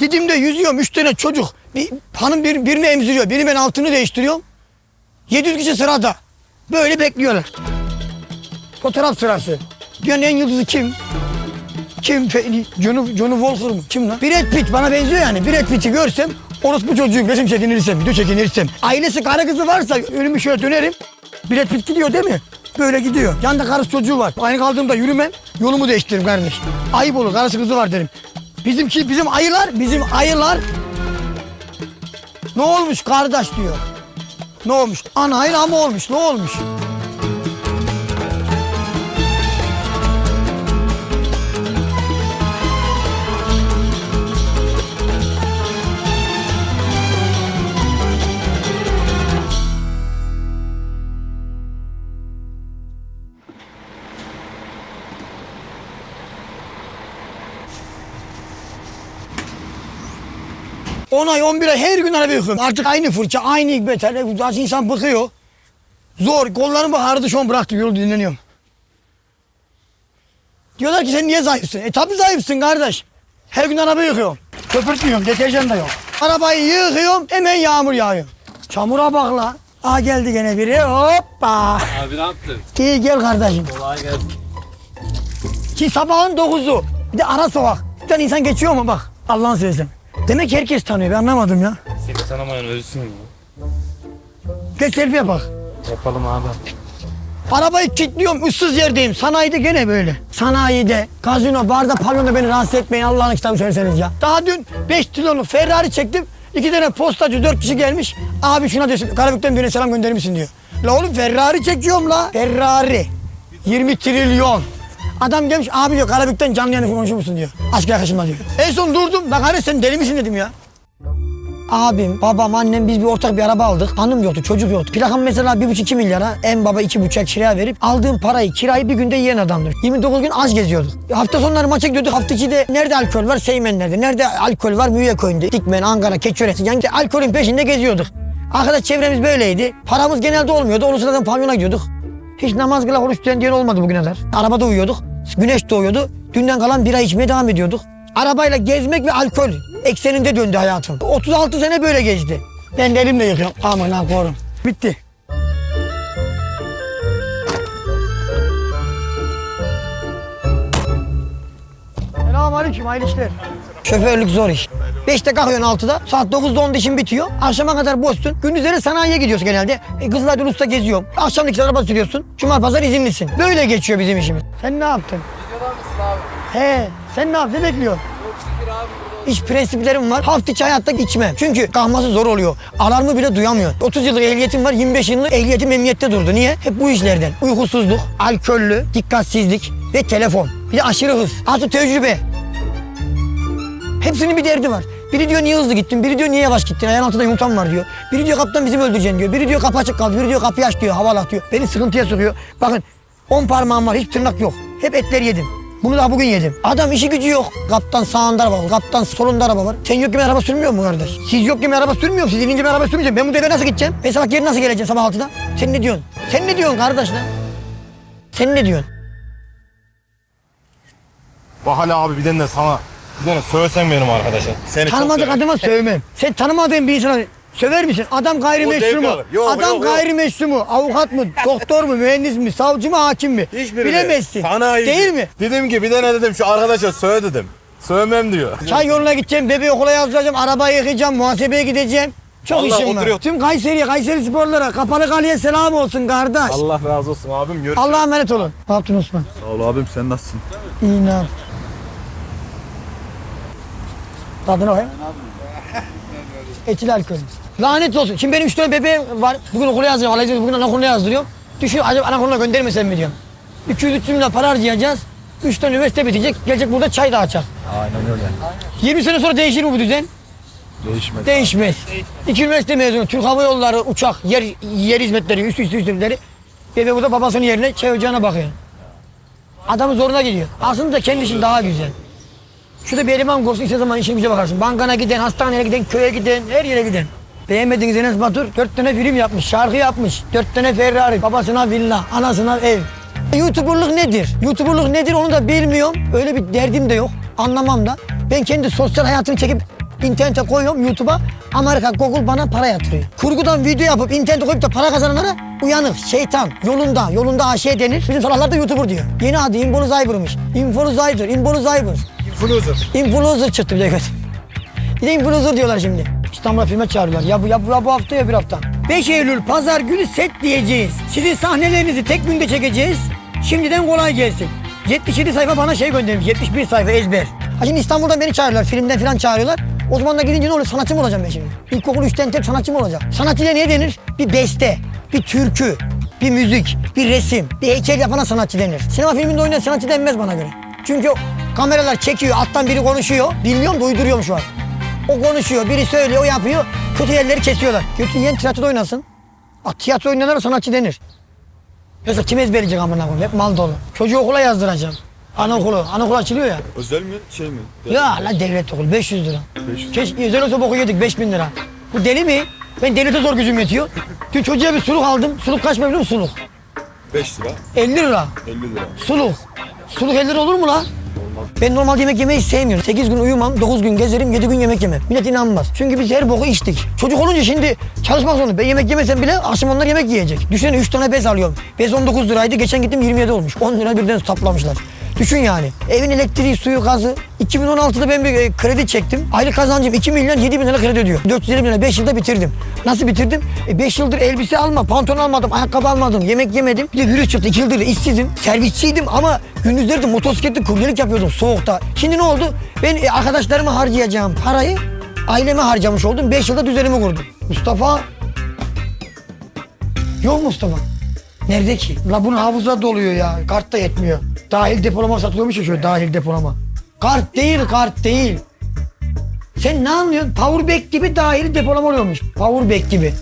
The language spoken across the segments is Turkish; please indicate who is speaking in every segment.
Speaker 1: Didim'de yüzüyorum. Üç tane çocuk. Bir, hanım bir, birini emziriyor. Biri ben altını değiştiriyorum. 700 kişi sırada. Böyle bekliyorlar. Fotoğraf sırası. Dünyanın en yıldızı kim? Kim? Johnny, Johnny Walker mı? Kim lan? Brad Pitt bana benziyor yani. Brad Pitt'i görsem orospu çocuğum resim çekinirsem, video çekinirsem. Ailesi karı kızı varsa önümü şöyle dönerim. Brad Pitt gidiyor değil mi? Böyle gidiyor. Yanında karısı çocuğu var. Aynı kaldığımda yürümem. Yolumu değiştiririm kardeş. Ayıp olur. Karısı kızı var derim. Bizimki, bizim ayılar, bizim ayılar. Ne olmuş kardeş diyor. Ne olmuş? Ana hayır ama olmuş. Ne olmuş? On ay, on bir ay her gün araba yıkıyorum. Artık aynı fırça, aynı beter. Artık insan bıkıyor. Zor. Kollarımı hardı şu an bıraktım. Yolu dinleniyorum. Diyorlar ki sen niye zayıfsın? E tabii zayıfsın kardeş. Her gün araba yıkıyorum. Köpürtmüyorum. Deterjan da yok. Arabayı yıkıyorum. Hemen yağmur yağıyor. Çamura bak la. Aa geldi gene biri. Hoppa.
Speaker 2: Abi ne yaptın?
Speaker 1: İyi gel kardeşim.
Speaker 2: Kolay gelsin.
Speaker 1: Ki sabahın dokuzu. Bir de ara sokak. Bir tane insan geçiyor mu bak. Allah'ın seversen. Demek herkes tanıyor. Ben anlamadım ya.
Speaker 2: Seni tanımayan ölsün ya.
Speaker 1: Geç selfie'ye bak.
Speaker 2: Yapalım abi.
Speaker 1: Arabayı kilitliyorum. ıssız yerdeyim. Sanayide gene böyle. Sanayide, gazino, barda, pavyonda beni rahatsız etmeyin. Allah'ın kitabı söyleseniz ya. Daha dün 5 trilyonluk Ferrari çektim. İki tane postacı, dört kişi gelmiş. Abi şuna diyorsun, Karabük'ten birine selam gönderir misin diyor. La oğlum Ferrari çekiyorum la. Ferrari. 20 trilyon. Adam gelmiş abi diyor Karabük'ten canlı yayını konuşur musun diyor. Aşk yakışma diyor. En son durdum. Lan kardeş sen deli misin dedim ya. Abim, babam, annem biz bir ortak bir araba aldık. Hanım yoktu, çocuk yoktu. Plakam mesela bir buçuk iki milyara. En baba iki buçuk kiraya verip aldığım parayı, kirayı bir günde yiyen adamdır. 29 gün az geziyorduk. Hafta sonları maça gidiyorduk. Hafta içi nerede alkol var? Seymenler'de. Nerede alkol var? Müyeköy'ünde. Dikmen, Ankara, Keçiören'de. Yani alkolün peşinde geziyorduk. Arkadaş çevremiz böyleydi. Paramız genelde olmuyordu. Onun sırasında pavyona gidiyorduk. Hiç namaz kıla oruç diyen olmadı bugüne kadar. Arabada uyuyorduk. Güneş doğuyordu. Dünden kalan bira içmeye devam ediyorduk. Arabayla gezmek ve alkol ekseninde döndü hayatım. 36 sene böyle geçti. Ben de elimle yıkıyorum. Aman ha korum. Bitti. Selamun aleyküm, hayırlı işler. Şoförlük zor iş. Beşte kalkıyorsun altıda, saat 9'da 10'da işin bitiyor. Akşama kadar boşsun. Gündüzleri sanayiye gidiyorsun genelde. E, kızlar usta geziyorum. Akşam ikisi araba sürüyorsun. Cuma pazar izinlisin. Böyle geçiyor bizim işimiz. Sen ne yaptın?
Speaker 2: Videoda mısın abi?
Speaker 1: He, sen ne yaptın? Ne bekliyorsun? İş prensiplerim var. Hafta içi hayatta içmem. Çünkü kalması zor oluyor. Alarmı bile duyamıyor. 30 yıllık ehliyetim var. 25 yıllık ehliyetim emniyette durdu. Niye? Hep bu işlerden. Uykusuzluk, alkollü, dikkatsizlik ve telefon. Bir de aşırı hız. Artı tecrübe. Hepsinin bir derdi var. Biri diyor niye hızlı gittin, biri diyor niye yavaş gittin, ayağın altında yumurtam var diyor. Biri diyor kaptan bizi öldüreceksin diyor. Biri diyor kapı açık kaldı, biri diyor kapıyı aç diyor, havalat diyor. Beni sıkıntıya sokuyor. Bakın 10 parmağım var, hiç tırnak yok. Hep etler yedim. Bunu daha bugün yedim. Adam işi gücü yok. Kaptan sağında araba var, kaptan solunda araba var. Sen yok gibi araba sürmüyor mu kardeş? Siz yok gibi araba sürmüyor? Siz inince ben araba sürmeyeceğim. Ben bu devre nasıl gideceğim? Ben sabah geri nasıl geleceğim sabah 6'da? Sen ne diyorsun? Sen ne diyorsun kardeş lan? Sen ne diyorsun?
Speaker 3: Bak hala abi bir de sana tane söylesen benim arkadaşa. Seni
Speaker 1: Tanımadık
Speaker 3: çok
Speaker 1: adama sövmem. Sen tanımadığın bir insana söver misin? Adam gayrimeşru
Speaker 3: O
Speaker 1: mu?
Speaker 3: alır. Yok,
Speaker 1: Adam
Speaker 3: yok, yok.
Speaker 1: gayrimeşru mu? Avukat mı? Doktor mu? Mühendis mi? Savcı mı? Hakim mi?
Speaker 3: Hiçbiri
Speaker 1: Bilemezsin.
Speaker 3: Sanayi.
Speaker 1: Değil mi?
Speaker 3: Dedim ki bir tane dedim şu arkadaşa söyle dedim. Sövmem diyor.
Speaker 1: Çay yoluna gideceğim, bebeği okula yazdıracağım, arabayı yıkayacağım, muhasebeye gideceğim. Çok
Speaker 3: Vallahi
Speaker 1: işim var.
Speaker 3: oturuyor.
Speaker 1: Tüm Kayseri'ye, Kayseri sporlara, Kapalı Kale'ye selam olsun kardeş.
Speaker 3: Allah razı olsun abim görüşürüz.
Speaker 1: Allah'a emanet olun. Ne yaptın Osman?
Speaker 3: Sağ ol abim sen nasılsın?
Speaker 1: İyi ne yaptın? Tadına bak. Etil alkol. Lanet olsun. Şimdi benim üç tane bebeğim var. Bugün okula yazdırıyorum. Alacağız. Bugün anaokuluna yazdırıyorum. Düşün acaba anaokuluna göndermesem mi diyorum. 200-300 milyon para harcayacağız. Üç tane üniversite bitecek. Gelecek burada çay dağıtacak.
Speaker 3: Aynen öyle.
Speaker 1: 20 sene sonra değişir mi bu düzen?
Speaker 3: Değişmedi.
Speaker 1: Değişmez. İki üniversite mezunu. Türk Hava Yolları, uçak, yer, yer hizmetleri, üst üste hizmetleri. Bebe burada babasının yerine çay ocağına bakıyor. Adamın zoruna gidiyor. Aslında kendi işin daha güzel. Şurada bir eleman kursu istediğin zaman işin güce bakarsın. Bankana giden, hastaneye giden, köye giden, her yere giden. Beğenmediğiniz Enes Batur dört tane film yapmış, şarkı yapmış. Dört tane Ferrari, babasına villa, anasına ev. YouTuber'lık nedir? YouTuber'lık nedir onu da bilmiyorum. Öyle bir derdim de yok. Anlamam da. Ben kendi sosyal hayatımı çekip internete koyuyorum YouTube'a. Amerika Google bana para yatırıyor. Kurgudan video yapıp internete koyup da para kazananlara uyanık, şeytan, yolunda, yolunda AŞ denir. Bizim salaklar da YouTuber diyor. Yeni adı Infonuzyber'mış. Infonuzyber, Infonuzyber.
Speaker 3: Influencer.
Speaker 1: Influencer çıktı bir de kötü. Bir de influencer diyorlar şimdi. İstanbul'a filme çağırıyorlar. Ya bu, ya bu, ya bu hafta ya bir hafta. 5 Eylül pazar günü set diyeceğiz. Sizin sahnelerinizi tek günde çekeceğiz. Şimdiden kolay gelsin. 77 sayfa bana şey göndermiş. 71 sayfa ezber. Ha şimdi İstanbul'dan beni çağırıyorlar. Filmden falan çağırıyorlar. O zaman da gidince ne oluyor? Sanatçı mı olacağım ben şimdi? İlkokul 3'ten tek sanatçı mı olacağım? Sanatçıya ne denir? Bir beste, bir türkü, bir müzik, bir resim, bir heykel yapana sanatçı denir. Sinema filminde oynayan sanatçı denmez bana göre. Çünkü kameralar çekiyor, alttan biri konuşuyor. Bilmiyorum da uyduruyorum şu an. O konuşuyor, biri söylüyor, o yapıyor. Kötü yerleri kesiyorlar. Kötü yiyen tiyatroda oynasın. A, tiyatro oynayanlara sanatçı denir. Yoksa kim ezberleyecek amına koyayım? Hep mal dolu. Çocuğu okula yazdıracağım. Anaokulu. Anaokul açılıyor ya.
Speaker 3: Özel mi şey mi?
Speaker 1: Ya la devlet okul 500 lira. Keşke özel olsa boku yedik 5000 lira. Bu deli mi? Ben devlete zor gücüm yetiyor. Dün çocuğa bir suluk aldım. Suluk kaç para biliyor musun suluk?
Speaker 3: 5 lira.
Speaker 1: 50 lira.
Speaker 3: 50 lira.
Speaker 1: Suluk. Suluk 50 lira olur mu la? Ben normal yemek yemeyi sevmiyorum. 8 gün uyumam, 9 gün gezerim, 7 gün yemek yemem. Millet inanmaz. Çünkü biz her boku içtik. Çocuk olunca şimdi çalışmak zorunda. Ben yemek yemesem bile akşam onlar yemek yiyecek. Düşünsene 3 tane bez alıyorum. Bez 19 liraydı. Geçen gittim 27 olmuş. 10 lira birden taplamışlar. Düşün yani. Evin elektriği, suyu, gazı. 2016'da ben bir e, kredi çektim. Aylık kazancım 2 milyon 7 bin lira kredi ödüyor. 450 bin lira 5 yılda bitirdim. Nasıl bitirdim? 5 yıldır elbise alma, pantolon almadım, ayakkabı almadım, yemek yemedim. Bir de virüs çıktı. 2 yıldır işsizim. Servisçiydim ama gündüzleri de motosikletli kuryelik yapıyordum soğukta. Şimdi ne oldu? Ben e, arkadaşlarıma harcayacağım parayı aileme harcamış oldum. 5 yılda düzenimi kurdum. Mustafa Yok Mustafa. Nerede ki? La bunun hafıza doluyor ya. Kart da yetmiyor. Dahil depolama satılıyormuş ya şöyle dahil depolama. Kart değil kart değil. Sen ne anlıyorsun? Powerback gibi dahil depolama oluyormuş. Powerback gibi.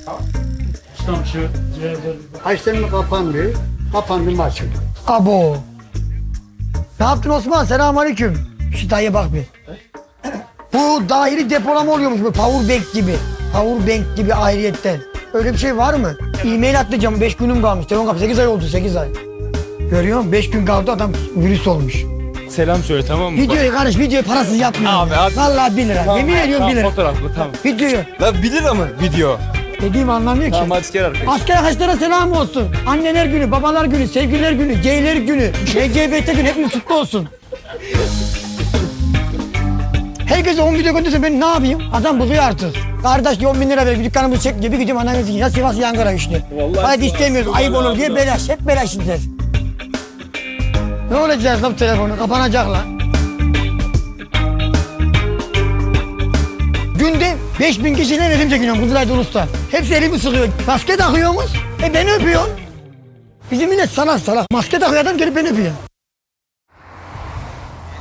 Speaker 4: Açtın kapandı. Kapandı mı açıldı.
Speaker 1: Abo. Ne yaptın Osman? Selamünaleyküm. Şu dayıya bak bir. Bu dahili depolama oluyormuş bu powerbank gibi. Powerbank gibi ayrıyetten. Öyle bir şey var mı? E-mail atlayacağım 5 günüm kalmış. Telefon kapı 8 ay oldu 8 ay. Görüyor musun? 5 gün kaldı adam virüs olmuş.
Speaker 2: Selam söyle tamam mı?
Speaker 1: Videoyu kardeş videoyu parasız yapmıyorum.
Speaker 2: Abi, abi.
Speaker 1: Vallahi 1 lira. Yemin ediyorum 1
Speaker 2: Tamam
Speaker 1: lira.
Speaker 2: fotoğraflı tamam.
Speaker 1: Videoyu.
Speaker 3: Lan 1 lira mı video?
Speaker 1: Dediğimi anlamıyor ki.
Speaker 2: Tamam gel arkadaş.
Speaker 1: Asker arkadaşlara selam olsun. Anneler günü, babalar günü, sevgililer günü, geyler günü, LGBT günü hepimiz kutlu olsun. Herkese 10 video gönderse ben ne yapayım? Adam buluyor artık. Kardeş 10 bin lira ver dükkanımızı çek diye bir gidiyorum anamızı ya Sivas ya Ankara işte.
Speaker 2: Vallahi
Speaker 1: Hadi istemiyoruz ayıp olur diye belaş hep belaş işler. Ne olacak lan telefonu kapanacak lan. Günde 5000 kişiyle resim çekiyorum Kızılay'da Ulus'ta. Hepsi elimi sıkıyor. Maske takıyorsunuz. E beni öpüyorsun. Bizim millet salak salak. Maske takıyor adam gelip beni öpüyor.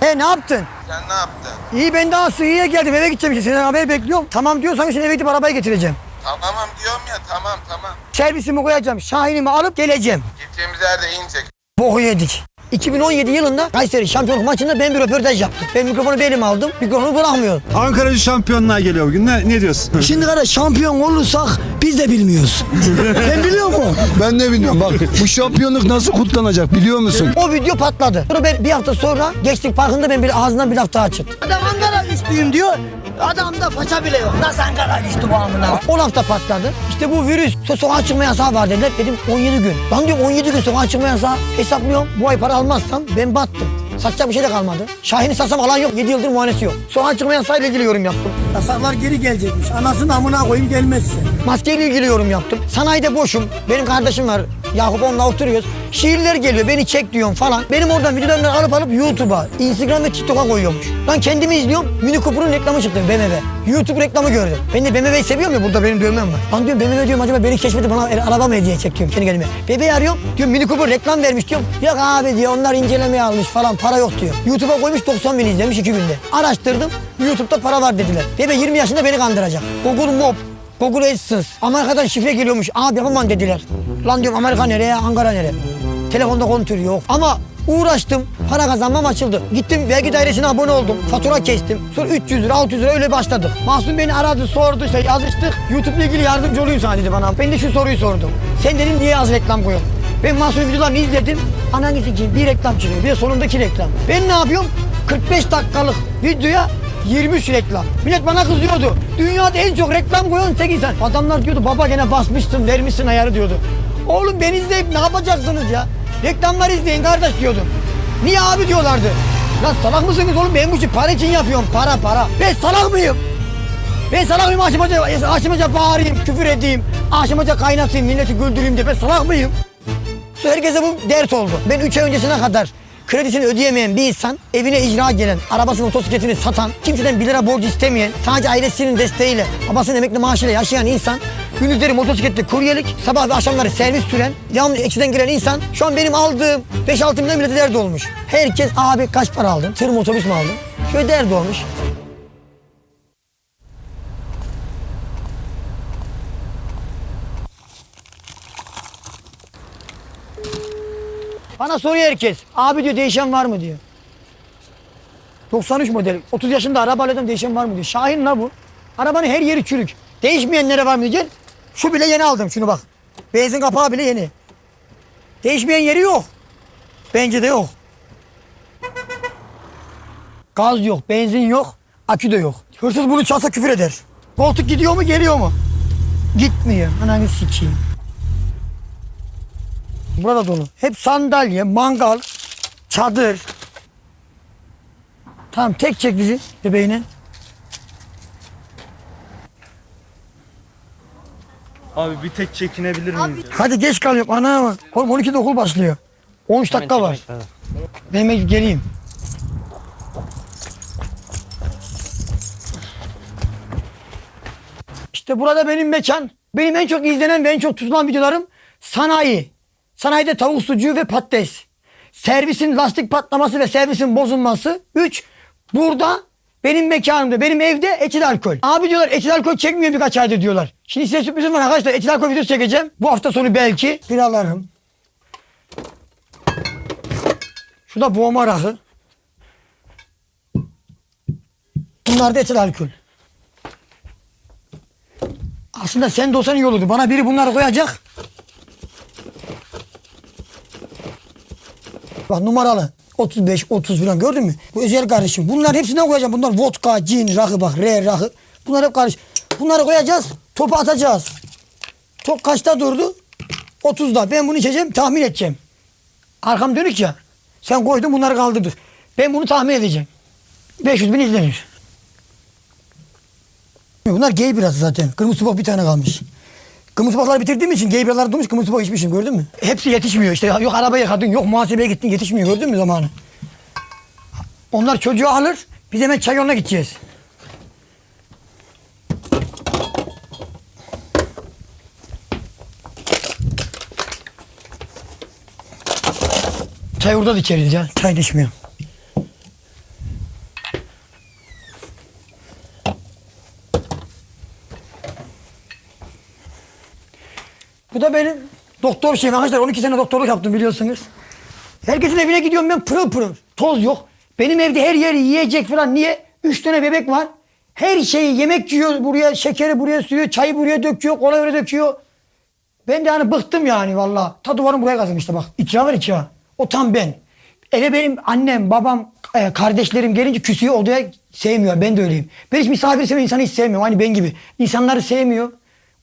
Speaker 1: E ne yaptın?
Speaker 5: Sen ne yaptın?
Speaker 1: İyi ben daha Sığı'ya geldim eve gideceğim işte. Senden haber bekliyorum. Tamam diyorsan şimdi eve gidip arabayı getireceğim.
Speaker 5: Tamam diyorum ya tamam tamam.
Speaker 1: Servisimi koyacağım. Şahinimi alıp geleceğim.
Speaker 5: Gideceğimiz yerde inecek.
Speaker 1: Boku yedik. 2017 yılında Kayseri şampiyonluk maçında ben bir röportaj yaptım. Ben mikrofonu benim aldım. Mikrofonu bırakmıyorum.
Speaker 6: Ankara'cı şampiyonluğa geliyor bugün. Ne, ne diyorsun?
Speaker 1: Şimdi kardeş şampiyon olursak biz de bilmiyoruz. Sen biliyor musun?
Speaker 7: Ben ne bilmiyorum bak bu şampiyonluk nasıl kutlanacak biliyor musun?
Speaker 1: O video patladı. Sonra ben bir hafta sonra geçtik parkında ben bir ağzından bir laf daha çıktı. Adam Ankara güçlüyüm diyor. Adamda faça bile yok. Nasıl Ankara güçlü bu amına? O laf da patladı. İşte bu virüs so sokağa çıkma yasağı var dediler. Dedim 17 gün. Lan diyorum 17 gün sokağa çıkma yasağı. Hesaplıyorum. Bu ay para almazsam ben battım. Satacak bir şey de kalmadı. Şahin'i satsam alan yok. 7 yıldır muayenesi yok. Sokağa çıkma yasağıyla ilgili yorum yaptım.
Speaker 4: Yasaklar geri gelecekmiş. Anasını amına koyayım gelmezse.
Speaker 1: Maskeyle ilgili yorum yaptım. Sanayide boşum. Benim kardeşim var. Yakup onunla oturuyoruz. Şiirler geliyor. Beni çek diyorum falan. Benim oradan videolarımı alıp alıp YouTube'a, Instagram ve TikTok'a koyuyormuş. Ben kendimi izliyorum. Mini Cooper'ın reklamı çıktı BMW. YouTube reklamı gördüm. Ben de BMW'yi seviyorum ya burada benim dövmem var. Lan diyorum BMW diyorum acaba beni keşfedip bana araba mı hediye diyorum kendi kendime. Bebeği arıyorum. Diyorum Mini Cooper reklam vermiş diyorum. Yok abi diyor onlar incelemeye almış falan para yok diyor. YouTube'a koymuş 90 bin izlemiş 2 günde. Araştırdım. YouTube'da para var dediler. Bebe 20 yaşında beni kandıracak. Google Mob. Google AdSense. Amerika'dan şifre geliyormuş. Abi yapamam dediler. Lan diyorum Amerika nereye, Ankara nereye? Telefonda kontür yok. Ama uğraştım. Para kazanmam açıldı. Gittim vergi dairesine abone oldum. Fatura kestim. Sonra 300 lira, 600 lira öyle başladık. Mahsun beni aradı, sordu işte yazıştık. YouTube'la ilgili yardımcı olayım sana dedi bana. Ben de şu soruyu sordum. Sen dedim niye az reklam koyuyorsun? Ben Mahsun'un videolarını izledim. Ananı sikeyim bir reklam çıkıyor. Bir de sonundaki reklam. Ben ne yapıyorum? 45 dakikalık videoya 23 reklam. Millet bana kızıyordu. Dünyada en çok reklam koyan tek insan. Adamlar diyordu baba gene basmışsın vermişsin ayarı diyordu. Oğlum beni izleyip ne yapacaksınız ya? Reklamlar izleyin kardeş diyordum. Niye abi diyorlardı. Lan salak mısınız oğlum ben bu işi para için yapıyorum para para. Ben salak mıyım? Ben salak mıyım aşamaca, aşamaca bağırayım, küfür edeyim, aşamaca kaynatayım, milleti güldüreyim diye ben salak mıyım? Herkese bu dert oldu. Ben 3 ay öncesine kadar kredisini ödeyemeyen bir insan, evine icra gelen, arabasının motosikletini satan, kimseden 1 lira borcu istemeyen, sadece ailesinin desteğiyle, babasının emekli maaşıyla yaşayan insan, gündüzleri motosikletli kuryelik, sabah ve akşamları servis süren, devamlı eksiden giren insan, şu an benim aldığım 5-6 milyon millete derdi olmuş. Herkes abi kaç para aldın, tır mı otobüs mü aldın? Şöyle derdi olmuş. Bana soruyor herkes. Abi diyor değişen var mı diyor. 93 model. 30 yaşında araba aldım değişen var mı diyor. Şahin la bu. Arabanın her yeri çürük. Değişmeyenlere var mı diyor. Şu bile yeni aldım şunu bak. Benzin kapağı bile yeni. Değişmeyen yeri yok. Bence de yok. Gaz yok, benzin yok, akü de yok. Hırsız bunu çalsa küfür eder. Koltuk gidiyor mu geliyor mu? Gitmiyor. Ananı sikeyim. Burada dolu. Hep sandalye, mangal, çadır. Tamam tek çek bizi bebeğine.
Speaker 2: Abi bir tek çekinebilir miyim?
Speaker 1: Hadi geç kalıyorum ana. Oğlum 12'de okul başlıyor. 13 dakika var. Ben bir geleyim. İşte burada benim mekan. Benim en çok izlenen ve en çok tutulan videolarım sanayi. Sanayide tavuk sucuğu ve patates. Servisin lastik patlaması ve servisin bozulması. 3. Burada benim mekanımda, benim evde etil alkol. Abi diyorlar etil alkol çekmiyor birkaç aydır diyorlar. Şimdi size sürprizim var arkadaşlar. Etil alkol videosu çekeceğim. Bu hafta sonu belki. Biralarım. Şu da boğma rakı. Bunlar da etil alkol. Aslında sen de olsan iyi olurdu. Bana biri bunları koyacak. Bak numaralı. 35, 30 falan gördün mü? Bu özel karışım. Bunların hepsinden koyacağım. Bunlar vodka, cin, rakı bak, re, rakı. Bunlar hep karış. Bunları koyacağız. Topu atacağız. Top kaçta durdu? 30'da. Ben bunu içeceğim, tahmin edeceğim. Arkam dönük ya. Sen koydun bunları kaldırdık. Ben bunu tahmin edeceğim. 500 bin izlenir. Bunlar gay biraz zaten. Kırmızı tabak bir tane kalmış. Kırmızı tabakları bitirdiğim için gay biralar durmuş kırmızı tabak içmişim gördün mü? Hepsi yetişmiyor işte. Yok arabaya kadın yok muhasebeye gittin yetişmiyor gördün mü zamanı? Onlar çocuğu alır biz hemen çay yoluna gideceğiz. Çay orada da içeriz ya. Çay da içmiyorum. Da benim doktor şeyim arkadaşlar. 12 sene doktorluk yaptım biliyorsunuz. Herkesin evine gidiyorum ben pırıl pırıl. Toz yok. Benim evde her yeri yiyecek falan. Niye? Üç tane bebek var. Her şeyi yemek yiyor buraya, şekeri buraya sürüyor, çayı buraya döküyor, kola öyle döküyor. Ben de hani bıktım yani valla. Ta duvarım buraya kazım işte bak. İkra var ikra. O tam ben. Eve benim annem, babam, e, kardeşlerim gelince küsüyor odaya sevmiyor. Ben de öyleyim. Ben hiç misafir seven insanı hiç sevmiyorum. Hani ben gibi. İnsanları sevmiyor.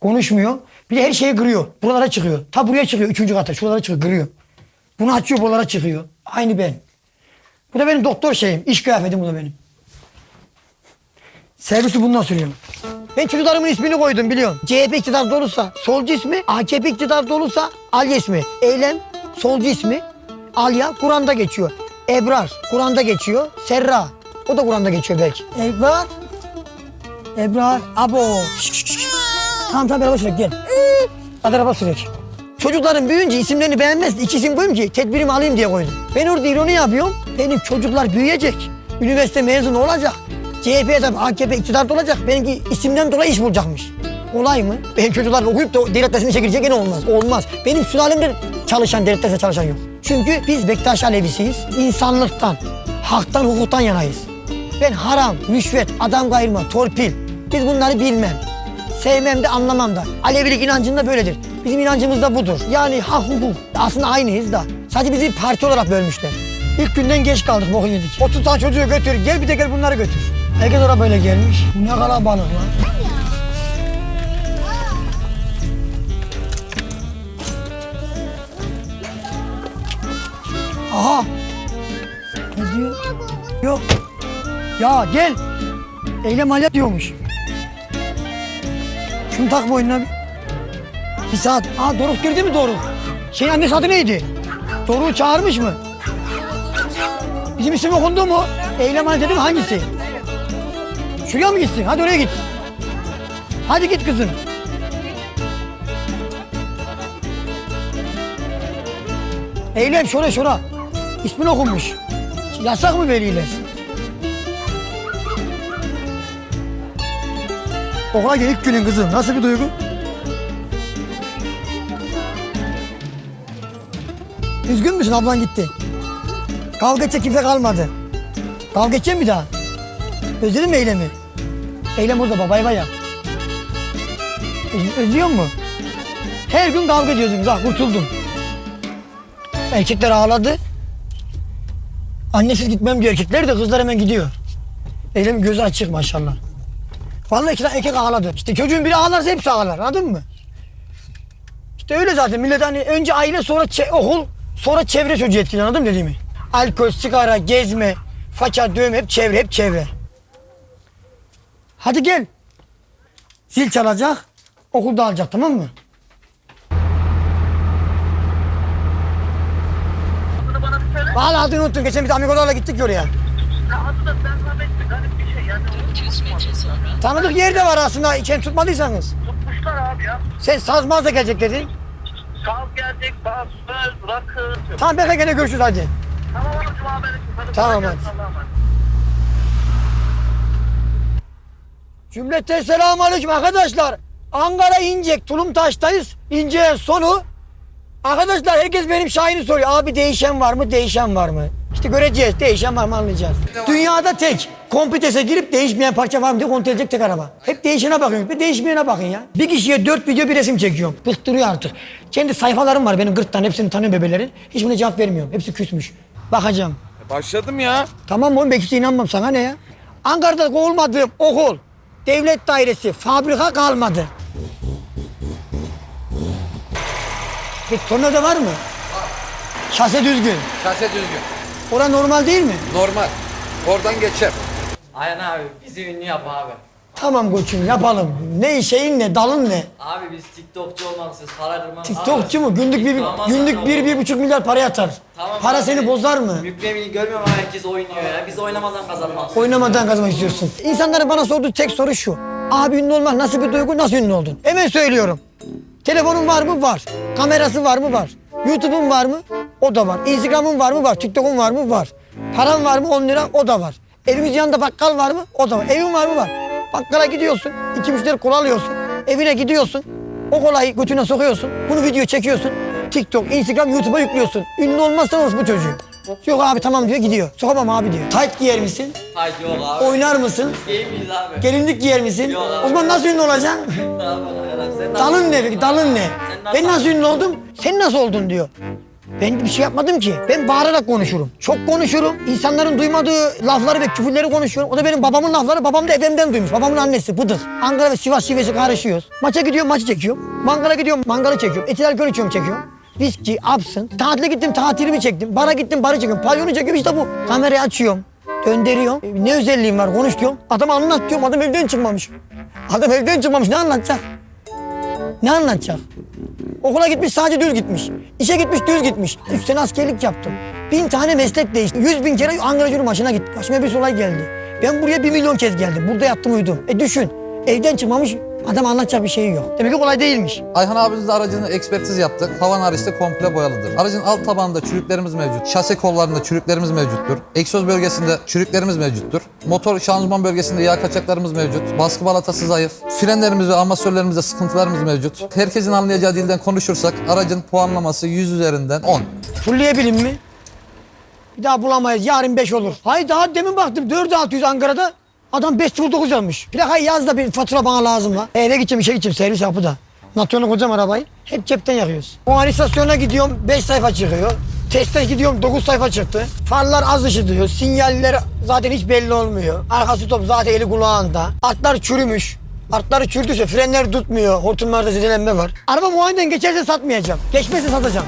Speaker 1: Konuşmuyor. Bir de her şeyi kırıyor. Buralara çıkıyor. Ta buraya çıkıyor. Üçüncü kata. Şuralara çıkıyor. Kırıyor. Bunu açıyor buralara çıkıyor. Aynı ben. Bu da benim doktor şeyim. İş kıyafetim bu da benim. Servisi bundan sürüyorum. Ben çocuklarımın ismini koydum biliyorsun. CHP iktidarda olursa solcu ismi, AKP iktidarda olursa Alya ismi. Eylem solcu ismi. Alya Kur'an'da geçiyor. Ebrar Kur'an'da geçiyor. Serra o da Kur'an'da geçiyor belki. Ebrar. Ebrar. Abo. Şş, şş, şş. Tamam tamam sürek gel. Hadi araba sürek. Çocukların büyüyünce isimlerini beğenmez. İki isim koyayım ki tedbirimi alayım diye koydum. Ben orada ironi yapıyorum. Benim çocuklar büyüyecek. Üniversite mezunu olacak. CHP'de AKP iktidarda olacak. Benimki isimden dolayı iş bulacakmış. Olay mı? Benim çocuklar okuyup da devlet dersine çekilecek gene olmaz. Olmaz. Benim sülalemde çalışan, devlet dersine çalışan yok. Çünkü biz Bektaş Alevisiyiz. İnsanlıktan, haktan, hukuktan yanayız. Ben haram, rüşvet, adam kayırma, torpil. Biz bunları bilmem. Sevmem de anlamam da. Alevilik inancında böyledir. Bizim inancımız da budur. Yani hak hukuk. Aslında aynıyız da. Sadece bizi parti olarak bölmüşler. İlk günden geç kaldık boku yedik. 30 tane çocuğu götür. Gel bir de gel bunları götür. Herkes arabayla gelmiş. Bu ne kalabalık lan. Aha. Ne diyor? Yok. Ya gel. Eylem alet diyormuş. Şunu tak boynuna bir. Bir saat. Aa Doruk girdi mi Doruk? Şey annesi adı neydi? Doruk'u çağırmış mı? Bizim isim okundu mu? Eylem dedim hangisi? Şuraya mı gitsin? Hadi oraya git. Hadi git kızım. Eylem şura şura. İsmin okunmuş. Yasak mı veliler? Okula ilk günün kızım. Nasıl bir duygu? Üzgün müsün ablan gitti? Kavga edecek kimse kalmadı. Kavga edecek mi daha? Özledin mi Eylem'i? Eylem orada babay baya. Öz- özlüyor mu? Her gün kavga ediyordunuz ha kurtuldum. Erkekler ağladı. Annesiz gitmem diyor erkekler de kızlar hemen gidiyor. Eylem gözü açık maşallah. Vallahi iki tane erkek ağladı. İşte çocuğun biri ağlarsa hepsi ağlar anladın mı? İşte öyle zaten millet hani önce aile sonra okul sonra çevre çocuğu etkili anladın mı dediğimi? Alkol, sigara, gezme, faça, dövme hep çevre hep çevre. Hadi gel. Zil çalacak. Okulda alacak tamam mı? Vallahi adını unuttum. Geçen biz amigolarla gittik ya oraya. Tanıdık yer de var aslında. İçen tutmadıysanız.
Speaker 8: Tutmuşlar abi ya.
Speaker 1: Sen sazmaz da gelecek dedin.
Speaker 8: Saz gelecek, bas, söz, rakı.
Speaker 1: Tamam bekle gene görüşürüz hadi.
Speaker 8: Tamam oğlum abi. Hadi
Speaker 1: Tamam, hadi. Cümleten selamun aleyküm arkadaşlar. Ankara İncek, Tulumtaş'tayız. İnce'nin sonu. Arkadaşlar herkes benim Şahin'i soruyor. Abi değişen var mı, değişen var mı? İşte göreceğiz. Değişen var mı anlayacağız. Dünyada tek. Kompitese girip değişmeyen parça var mı diye kontrol edecek tek araba. Hep değişene bakın. Bir değişmeyene bakın ya. Bir kişiye dört video bir resim çekiyorum. Bıktırıyor artık. Kendi sayfalarım var benim 40 tane. Hepsini tanıyorum bebelerin. Hiçbirine cevap vermiyorum. Hepsi küsmüş. Bakacağım.
Speaker 9: Başladım ya.
Speaker 1: Tamam oğlum belki inanmam sana ne ya? Ankara'da olmadığım okul, devlet dairesi, fabrika kalmadı. Peki tornavida var mı? Şase düzgün.
Speaker 9: Şase düzgün.
Speaker 1: Ora normal değil mi?
Speaker 9: Normal. Oradan geçer.
Speaker 10: Aynen abi bizi ünlü yap abi.
Speaker 1: Tamam koçum yapalım. Ne şeyin ne, dalın ne?
Speaker 10: Abi biz TikTokçu olmalısınız para kırmamız.
Speaker 1: TikTokçu mu? Günlük bir, günlük bir, bir buçuk milyar para yatar. Para seni bozar mı?
Speaker 10: Yüklemini görmüyorum ama herkes oynuyor ya. Biz oynamadan kazanmak.
Speaker 1: Oynamadan kazanmak istiyorsun. İnsanların bana sorduğu tek soru şu. Abi ünlü olmak nasıl bir duygu, nasıl ünlü oldun? Hemen söylüyorum. Telefonun var mı? Var. Kamerası var mı? Var. YouTube'un var mı? O da var. Instagram'ın var mı? Var. TikTok'un var mı? Var. Paran var mı? 10 lira? O da var. Evimiz yanında bakkal var mı? O da var. Evin var mı? Var. Bakkala gidiyorsun. iki müşteri kola alıyorsun. Evine gidiyorsun. O kolayı götüne sokuyorsun. Bunu video çekiyorsun. TikTok, Instagram, YouTube'a yüklüyorsun. Ünlü olmazsan olsun bu çocuğu. Yok abi tamam diyor gidiyor. Sokamam abi diyor. Tight giyer misin?
Speaker 10: Haydi yok abi.
Speaker 1: Oynar mısın?
Speaker 10: Miyiz abi?
Speaker 1: Gelinlik giyer misin?
Speaker 10: Yok abi.
Speaker 1: O zaman nasıl ünlü olacaksın?
Speaker 10: Yapalım ya? Sen
Speaker 1: dalın ne peki? Dalın ne?
Speaker 10: Sen nasıl-
Speaker 1: Ben nasıl ünlü oldum? Sen nasıl oldun diyor. Ben bir şey yapmadım ki. Ben bağırarak konuşurum. Çok konuşurum. İnsanların duymadığı lafları ve küfürleri konuşuyorum. O da benim babamın lafları. Babam da efemden duymuş. Babamın annesi Bıdık. Ankara ve Sivas şivesi karışıyoruz. Maça gidiyorum maçı çekiyorum. Mangala gidiyorum mangalı çekiyorum. Etil alkol içiyorum çekiyorum. Viski, absın. Tatile gittim tatilimi çektim. Bara gittim barı çekiyorum. Pavyonu çekiyorum işte bu. Kamerayı açıyorum. Döndürüyorum. Ne özelliğim var konuş diyorum. Adam anlat diyorum. Adam evden çıkmamış. Adam evden çıkmamış. Ne anlatacak? Ne anlatacak? Okula gitmiş sadece düz gitmiş. İşe gitmiş düz gitmiş. Üç sene askerlik yaptım. Bin tane meslek değişti. Yüz bin kere Ankara Gücü maçına gittim. Başıma bir olay geldi. Ben buraya bir milyon kez geldim. Burada yattım uyudum. E düşün. Evden çıkmamış adam anlatacak bir şey yok. Demek ki kolay değilmiş.
Speaker 11: Ayhan abimizle aracını ekspertiz yaptık. Tavan hariçte komple boyalıdır. Aracın alt tabanında çürüklerimiz mevcut. Şase kollarında çürüklerimiz mevcuttur. Egzoz bölgesinde çürüklerimiz mevcuttur. Motor şanzıman bölgesinde yağ kaçaklarımız mevcut. Baskı balatası zayıf. Frenlerimiz ve amasörlerimizde sıkıntılarımız mevcut. Herkesin anlayacağı dilden konuşursak aracın puanlaması 100 üzerinden 10.
Speaker 1: Fulleyebilim mi? Bir daha bulamayız. Yarın 5 olur. Hayır daha demin baktım 4600 Ankara'da. Adam 509 yazmış. Plakayı yaz da bir fatura bana lazım la. Eve gideceğim işe gideceğim servis yapı da. Natyonu kocam arabayı. Hep cepten yakıyoruz. O an gidiyorum 5 sayfa çıkıyor. Testten gidiyorum 9 sayfa çıktı. Farlar az ışıtıyor. Sinyaller zaten hiç belli olmuyor. Arkası top zaten eli kulağında. Atlar çürümüş. Atları çürüdüyse frenler tutmuyor. Hortumlarda zedelenme var. Araba muayeneden geçerse satmayacağım. Geçmezse satacağım.